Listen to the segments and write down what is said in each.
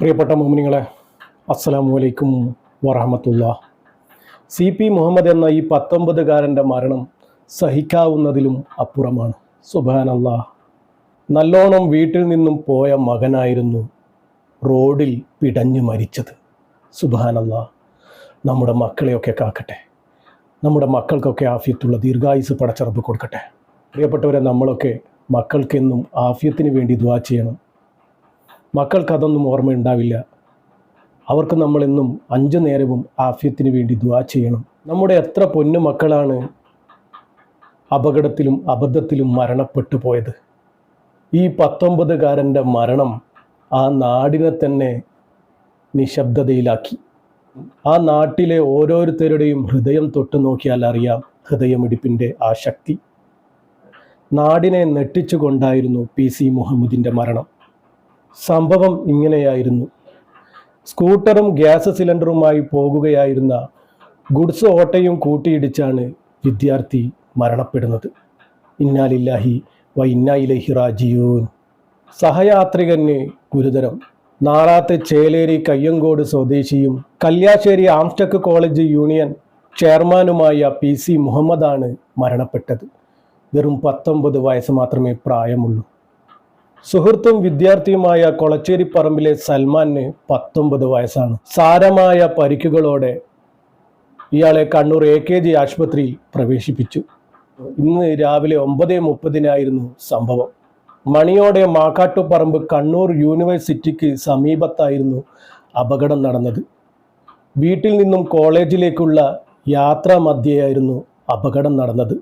പ്രിയപ്പെട്ട മോമിനിങ്ങളെ അസ്സലാമു അലൈക്കും വറഹമത്തുള്ള സി പി മുഹമ്മദ് എന്ന ഈ പത്തൊമ്പതുകാരന്റെ മരണം സഹിക്കാവുന്നതിലും അപ്പുറമാണ്. സുബാനല്ല നല്ലോണം വീട്ടിൽ നിന്നും പോയ മകനായിരുന്നു റോഡിൽ പിടഞ്ഞു മരിച്ചത്. സുബാനല്ല നമ്മുടെ മക്കളെയൊക്കെ കാക്കട്ടെ. നമ്മുടെ മക്കൾക്കൊക്കെ ആഫിയത്തുള്ള ദീർഘായുസ് പടച്ചറപ്പ് കൊടുക്കട്ടെ. പ്രിയപ്പെട്ടവരെ നമ്മളൊക്കെ മക്കൾക്കെന്നും ആഫിയത്തിന് വേണ്ടി ദ്വാ ചെയ്യണം. മക്കൾക്ക് അതൊന്നും ഓർമ്മയുണ്ടാവില്ല. അവർക്ക് നമ്മളെന്നും അഞ്ചു നേരവും ആഫ്യത്തിന് വേണ്ടി ദുവാ ചെയ്യണം. നമ്മുടെ എത്ര പൊന്നു മക്കളാണ് അപകടത്തിലും അബദ്ധത്തിലും മരണപ്പെട്ടു പോയത്. ഈ പത്തൊമ്പതുകാരന്റെ മരണം ആ നാടിനെ തന്നെ നിശബ്ദതയിലാക്കി. ആ നാട്ടിലെ ഓരോരുത്തരുടെയും ഹൃദയം തൊട്ട് നോക്കിയാൽ അറിയാം ഹൃദയമിടിപ്പിന്റെ ആ ശക്തി. നാടിനെ നെട്ടിച്ചുകൊണ്ടായിരുന്നു പി സി മുഹമ്മദിന്റെ മരണം. സംഭവം ഇങ്ങനെയായിരുന്നു. സ്കൂട്ടറും ഗ്യാസ് സിലിണ്ടറുമായി പോകുകയായിരുന്ന ഗുഡ്സ് ഓട്ടയും കൂട്ടിയിടിച്ചാണ് വിദ്യാർത്ഥി മരണപ്പെടുന്നത്. ഇന്നാലില്ലാഹി വ ഇന്നായിലഹി റാജിയൂൻ സഹയാത്രികന് ഗുരുതരം. നാളാത്തെ ചേലേരി കയ്യങ്കോട് സ്വദേശിയും കല്യാശ്ശേരി ആംസ്റ്റക്ക് കോളേജ് യൂണിയൻ ചെയർമാനുമായ പി സി മുഹമ്മദാണ് മരണപ്പെട്ടത്. വെറും പത്തൊമ്പത് വയസ്സ് മാത്രമേ പ്രായമുള്ളൂ. സുഹൃത്തും വിദ്യാർത്ഥിയുമായ കൊളച്ചേരി പറമ്പിലെ സൽമാന് പത്തൊമ്പത് വയസ്സാണ്. സാരമായ പരിക്കുകളോടെ ഇയാളെ കണ്ണൂർ എ കെ ജി ആശുപത്രിയിൽ പ്രവേശിപ്പിച്ചു. ഇന്ന് രാവിലെ ഒമ്പത് മുപ്പതിനായിരുന്നു സംഭവം. മണിയോടെ മാക്കാട്ടുപറമ്പ് കണ്ണൂർ യൂണിവേഴ്സിറ്റിക്ക് സമീപത്തായിരുന്നു അപകടം നടന്നത്. വീട്ടിൽ നിന്നും കോളേജിലേക്കുള്ള യാത്രാ മധ്യയായിരുന്നു അപകടം നടന്നത്.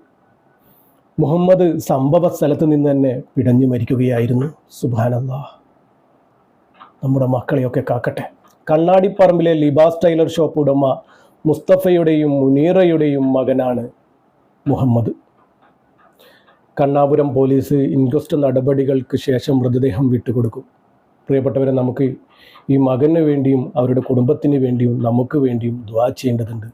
മുഹമ്മദ് സംഭവ സ്ഥലത്ത് നിന്ന് തന്നെ പിടഞ്ഞു മരിക്കുകയായിരുന്നു. സുബാനല്ലാ നമ്മുടെ മക്കളെയൊക്കെ കാക്കട്ടെ. കണ്ണാടിപ്പറമ്പിലെ ലിബാസ് ടൈലർ ഷോപ്പ് ഉടമ മുസ്തഫയുടെയും മുനീറയുടെയും മകനാണ് മുഹമ്മദ്. കണ്ണാപുരം പോലീസ് ഇൻക്വസ്റ്റ് നടപടികൾക്ക് ശേഷം മൃതദേഹം വിട്ടുകൊടുക്കും. പ്രിയപ്പെട്ടവരെ നമുക്ക് ഈ മകന് വേണ്ടിയും അവരുടെ കുടുംബത്തിന് വേണ്ടിയും നമുക്ക് വേണ്ടിയും ദ്വാ ചെയ്യേണ്ടതുണ്ട്.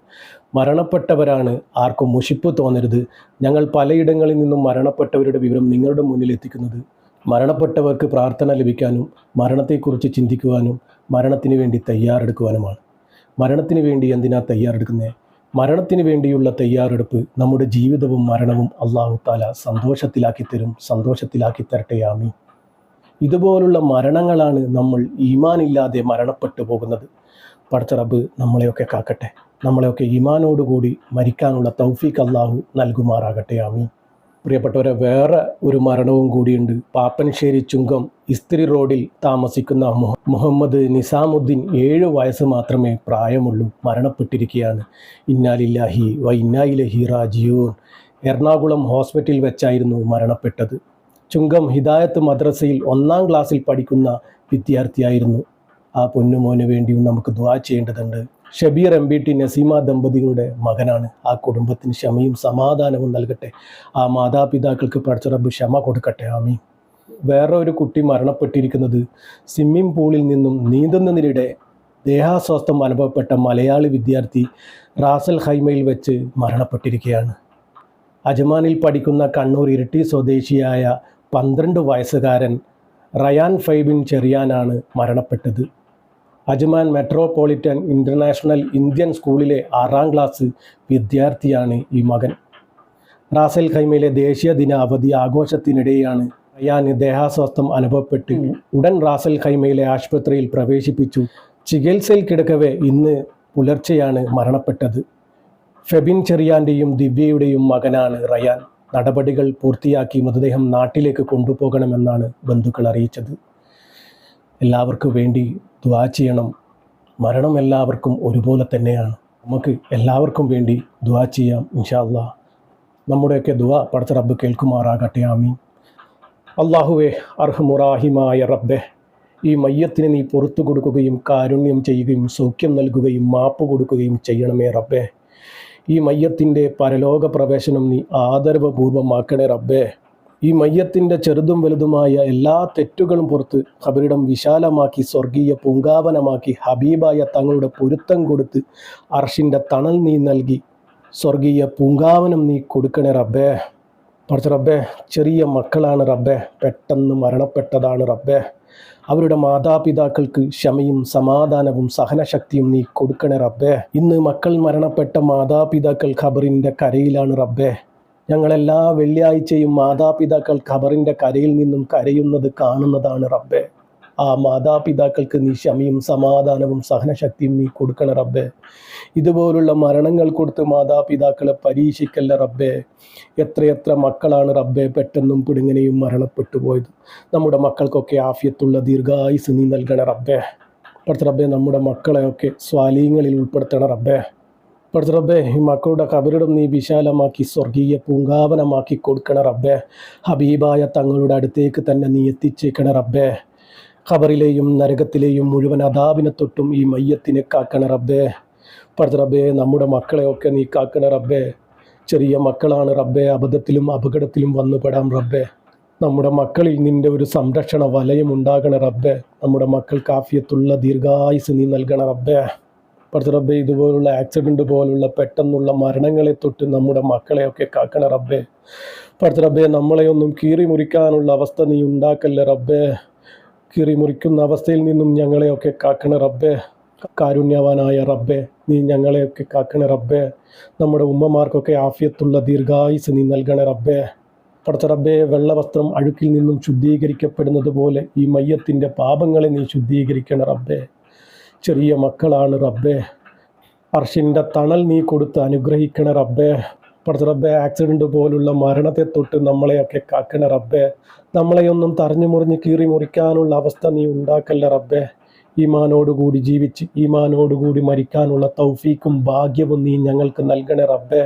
മരണപ്പെട്ടവരാണ് ആർക്കും മുഷിപ്പ് തോന്നരുത്. ഞങ്ങൾ പലയിടങ്ങളിൽ നിന്നും മരണപ്പെട്ടവരുടെ വിവരം നിങ്ങളുടെ മുന്നിൽ എത്തിക്കുന്നത് മരണപ്പെട്ടവർക്ക് പ്രാർത്ഥന ലഭിക്കാനും മരണത്തെക്കുറിച്ച് ചിന്തിക്കുവാനും മരണത്തിന് വേണ്ടി തയ്യാറെടുക്കുവാനുമാണ്. മരണത്തിന് വേണ്ടി എന്തിനാ തയ്യാറെടുക്കുന്നത് മരണത്തിന് വേണ്ടിയുള്ള തയ്യാറെടുപ്പ് നമ്മുടെ ജീവിതവും മരണവും അള്ളാഹു താല സന്തോഷത്തിലാക്കി തരും സന്തോഷത്തിലാക്കി തരട്ടെ. ആമീൻ. ഇതുപോലുള്ള മരണങ്ങളാണ് നമ്മൾ ഈമാനില്ലാതെ മരണപ്പെട്ടു പോകുന്നത്. പടച്ച റബ്ബ് നമ്മളെയൊക്കെ കാക്കട്ടെ. നമ്മളെയൊക്കെ ഈമാനോടുകൂടി മരിക്കാനുള്ള തൗഫീഖ് അള്ളാഹു നൽകുമാറാകട്ടെ. ആമീൻ. പ്രിയപ്പെട്ടവരെ വേറെ ഒരു മരണവും കൂടിയുണ്ട്. പാപ്പൻശ്ശേരി ചുങ്കം ഇസ്തിരി റോഡിൽ താമസിക്കുന്ന മുഹമ്മദ് നിസാമുദ്ദീൻ ഏഴ് വയസ്സ് മാത്രമേ പ്രായമുള്ളൂ മരണപ്പെട്ടിരിക്കുകയാണ്. ഇന്നാലില്ലാഹി ഇന്നായി ലഹി റാജിയൂൻ എറണാകുളം ഹോസ്പിറ്റലിൽ വെച്ചായിരുന്നു മരണപ്പെട്ടത്. ചുങ്കം ഹിദായത്ത് മദ്രസയിൽ ഒന്നാം ക്ലാസ്സിൽ പഠിക്കുന്ന വിദ്യാർത്ഥിയായിരുന്നു. ആ പൊന്നുമോന് വേണ്ടിയും നമുക്ക് ദ്വാ ചെയ്യേണ്ടതുണ്ട്. Shabeer M B T Naseema ദമ്പതികളുടെ മകനാണ്. ആ കുടുംബത്തിന് ക്ഷമയും സമാധാനവും നൽകട്ടെ. ആ മാതാപിതാക്കൾക്ക് പഠിച്ചറബ് ക്ഷമ കൊടുക്കട്ടെ. ആമി വേറെ ഒരു കുട്ടി മരണപ്പെട്ടിരിക്കുന്നത് സ്വിമ്മിംഗ് പൂളിൽ നിന്നും നീന്തുന്നതിനിടെ ദേഹാസ്വാസ്ഥം അനുഭവപ്പെട്ട മലയാളി വിദ്യാർത്ഥി റാസൽ ഹൈമയിൽ വെച്ച് മരണപ്പെട്ടിരിക്കുകയാണ്. അജമാനിൽ പഠിക്കുന്ന കണ്ണൂർ ഇരട്ടി സ്വദേശിയായ പന്ത്രണ്ട് വയസ്സുകാരൻ റയാൻ ഫൈബിൻ ചെറിയാനാണ് മരണപ്പെട്ടത്. അജ്മാൻ മെട്രോപൊളിറ്റൻ ഇന്റർനാഷണൽ ഇന്ത്യൻ സ്കൂളിലെ ആറാം ക്ലാസ് വിദ്യാർത്ഥിയാണ് ഈ മകൻ. റാസൽ ഖൈമയിലെ ദേശീയ ദിന അവധി ആഘോഷത്തിനിടെയാണ് റയാന് ദേഹാസ്വസ്ഥം അനുഭവപ്പെട്ടു ഉടൻ റാസൽ ഖൈമയിലെ ആശുപത്രിയിൽ പ്രവേശിപ്പിച്ചു. ചികിത്സയിൽ കിടക്കവേ ഇന്ന് പുലർച്ചെയാണ് മരണപ്പെട്ടത്. ഫെബിൻ ചെറിയാന്റെയും ദിവ്യയുടെയും മകനാണ് റയാൻ. നടപടികൾ പൂർത്തിയാക്കി മൃതദേഹം നാട്ടിലേക്ക് കൊണ്ടുപോകണമെന്നാണ് ബന്ധുക്കൾ അറിയിച്ചത്. എല്ലാവർക്കും വേണ്ടി ദ്വാ ചെയ്യണം. മരണം എല്ലാവർക്കും ഒരുപോലെ തന്നെയാണ്. നമുക്ക് എല്ലാവർക്കും വേണ്ടി ദ്വാ ചെയ്യാം ഇൻഷാല്ല നമ്മുടെയൊക്കെ ദ്വാ പടച്ച റബ്ബ് കേൾക്കുമാറാകട്ടെ. ആമീൻ. അള്ളാഹുവെ അർഹമുറാഹിമായ റബ്ബെ ഈ മയ്യത്തിന് നീ പുറത്തു കൊടുക്കുകയും കാരുണ്യം ചെയ്യുകയും സൗഖ്യം നൽകുകയും മാപ്പ് കൊടുക്കുകയും ചെയ്യണമേ റബ്ബെ. ഈ മയ്യത്തിന്റെ പരലോക പ്രവേശനം നീ ആദരവപൂർവമാക്കണേ റബ്ബേ. ഈ മയ്യത്തിന്റെ ചെറുതും വലുതുമായ എല്ലാ തെറ്റുകളും പുറത്ത് ഖബറിടം വിശാലമാക്കി സ്വർഗീയ പൂങ്കാവനമാക്കി ഹബീബായ തങ്ങളുടെ പൊരുത്തം കൊടുത്ത് അർഷിന്റെ തണൽ നീ നൽകി സ്വർഗീയ പൂങ്കാവനം നീ കൊടുക്കണേ റബ്ബേ. പഠിച്ച റബ്ബേ ചെറിയ മക്കളാണ് റബ്ബേ പെട്ടെന്ന് മരണപ്പെട്ടതാണ് റബ്ബേ. അവരുടെ മാതാപിതാക്കൾക്ക് ക്ഷമയും സമാധാനവും സഹനശക്തിയും നീ കൊടുക്കണേ റബ്ബേ. ഇന്ന് മക്കൾ മരണപ്പെട്ട മാതാപിതാക്കൾ ഖബറിന്റെ കരയിലാണ് റബ്ബേ. ഞങ്ങളെല്ലാ വെള്ളിയാഴ്ചയും മാതാപിതാക്കൾ ഖബറിന്റെ കരയിൽ നിന്നും കരയുന്നത് കാണുന്നതാണ് റബ്ബേ. ആ മാതാപിതാക്കൾക്ക് നീ ക്ഷമയും സമാധാനവും സഹനശക്തിയും നീ കൊടുക്കണ റബ്ബെ. ഇതുപോലുള്ള മരണങ്ങൾ കൊടുത്ത് മാതാപിതാക്കളെ പരീക്ഷിക്കല്ല റബ്ബെ. എത്രയെത്ര മക്കളാണ് റബ്ബെ പെട്ടെന്നും പിടുങ്ങനെയും മരണപ്പെട്ടു പോയത്. നമ്മുടെ മക്കൾക്കൊക്കെ ആഫ്യത്തുള്ള ദീർഘായുസ് നീ നൽകണ റബ്ബെ. പഠിച്ച റബ്ബെ നമ്മുടെ മക്കളെയൊക്കെ സ്വാലീങ്ങളിൽ ഉൾപ്പെടുത്തണ റബ്ബെ. പഠിച്ച റബ്ബെ ഈ മക്കളുടെ കബരിടം നീ വിശാലമാക്കി സ്വർഗീയ പൂങ്കാവനമാക്കി കൊടുക്കണ റബ്ബെ. ഹബീബായ തങ്ങളുടെ അടുത്തേക്ക് തന്നെ നീ എത്തിച്ചേക്കണ റബ്ബേ. ഖബറിലെയും നരകത്തിലെയും മുഴുവൻ അതാപിനെ തൊട്ടും ഈ മയ്യത്തിനെ കാക്കണ റബ്ബേ. പഠിച്ച റബ്ബേ നമ്മുടെ മക്കളെയൊക്കെ നീ കാക്കണ റബ്ബേ. ചെറിയ മക്കളാണ് റബ്ബേ അബദ്ധത്തിലും അപകടത്തിലും വന്നു റബ്ബേ. റബ്ബെ നമ്മുടെ മക്കളിൽ നിന്റെ ഒരു സംരക്ഷണ വലയം ഉണ്ടാകണ റബ്ബേ. നമ്മുടെ മക്കൾ കാഫിയത്തുള്ള ദീർഘായുസ് നീ നൽകണ റബ്ബേ. പഠിച്ച റബ്ബേ ഇതുപോലുള്ള ആക്സിഡന്റ് പോലുള്ള പെട്ടെന്നുള്ള മരണങ്ങളെ തൊട്ട് നമ്മുടെ മക്കളെയൊക്കെ കാക്കണ റബ്ബേ. പഠിച്ച റബ്ബേ നമ്മളെയൊന്നും കീറി മുറിക്കാനുള്ള അവസ്ഥ നീ ഉണ്ടാക്കല്ലേ റബ്ബെ. കീറി മുറിക്കുന്ന അവസ്ഥയിൽ നിന്നും ഞങ്ങളെയൊക്കെ കാക്കണ റബ്ബെ കാരുണ്യവാനായ റബ്ബെ നീ ഞങ്ങളെയൊക്കെ കാക്കണ റബ്ബെ നമ്മുടെ ഉമ്മമാർക്കൊക്കെ ആഫിയത്തുള്ള ദീർഘായുസ് നീ നൽകണ റബ്ബേ. പടച്ച റബ്ബേ വെള്ളവസ്ത്രം അഴുക്കിൽ നിന്നും ശുദ്ധീകരിക്കപ്പെടുന്നത് പോലെ ഈ മയ്യത്തിന്റെ പാപങ്ങളെ നീ ശുദ്ധീകരിക്കണ റബ്ബേ. ചെറിയ മക്കളാണ് റബ്ബേ. അർഷിന്റെ തണൽ നീ കൊടുത്ത് അനുഗ്രഹിക്കണ റബ്ബേ. പടച്ച റബ്ബെ ആക്സിഡന്റ് പോലുള്ള മരണത്തെ തൊട്ട് നമ്മളെയൊക്കെ കാക്കണ റബ്ബേ. നമ്മളെയൊന്നും തറഞ്ഞു മുറിഞ്ഞ് കീറി മുറിക്കാനുള്ള അവസ്ഥ നീ ഉണ്ടാക്കല്ല റബ്ബെ. ഈമാനോടുകൂടി ജീവിച്ച് ഈമാനോടുകൂടി മരിക്കാനുള്ള തൗഫീക്കും ഭാഗ്യവും നീ ഞങ്ങൾക്ക് നൽകണേ റബ്ബേ.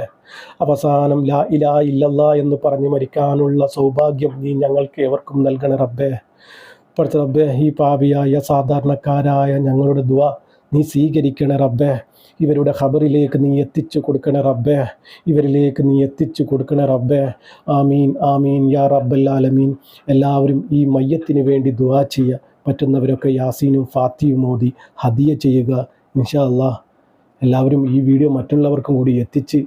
അവസാനം ലാ ഇലാ ഇല്ലല്ല എന്ന് പറഞ്ഞ് മരിക്കാനുള്ള സൗഭാഗ്യം നീ ഞങ്ങൾക്ക് ഏവർക്കും നൽകണേ റബ്ബേ. പഠിച്ച റബ്ബേ ഈ പാപിയായ സാധാരണക്കാരായ ഞങ്ങളുടെ ദുവ നീ സ്വീകരിക്കണ റബ്ബേ. ഇവരുടെ ഖബറിലേക്ക് നീ എത്തിച്ചു കൊടുക്കണ റബ്ബേ. ഇവരിലേക്ക് നീ എത്തിച്ചു കൊടുക്കണ റബ്ബേ. ആമീൻ ആമീൻ യാ റബ്ബല്ലാലമീൻ എല്ലാവരും ഈ മയ്യത്തിന് വേണ്ടി ദുവാ ചെയ്യുക പറ്റുന്നവരൊക്കെ യാസീനും ഫാത്തിയും മോദി ഹദിയ ചെയ്യുക. ഇൻഷാ അള്ളാ എല്ലാവരും ഈ വീഡിയോ മറ്റുള്ളവർക്കും കൂടി എത്തിച്ച്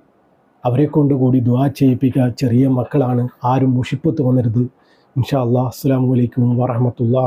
അവരെ കൊണ്ട് കൂടി ദുവാ ചെയ്യിപ്പിക്കുക. ചെറിയ മക്കളാണ്. ആരും മുഷിപ്പ് തോന്നരുത് ഇൻഷാ അള്ളാഹ് അസ്സാം വലൈക്കും വറഹമത്തുള്ള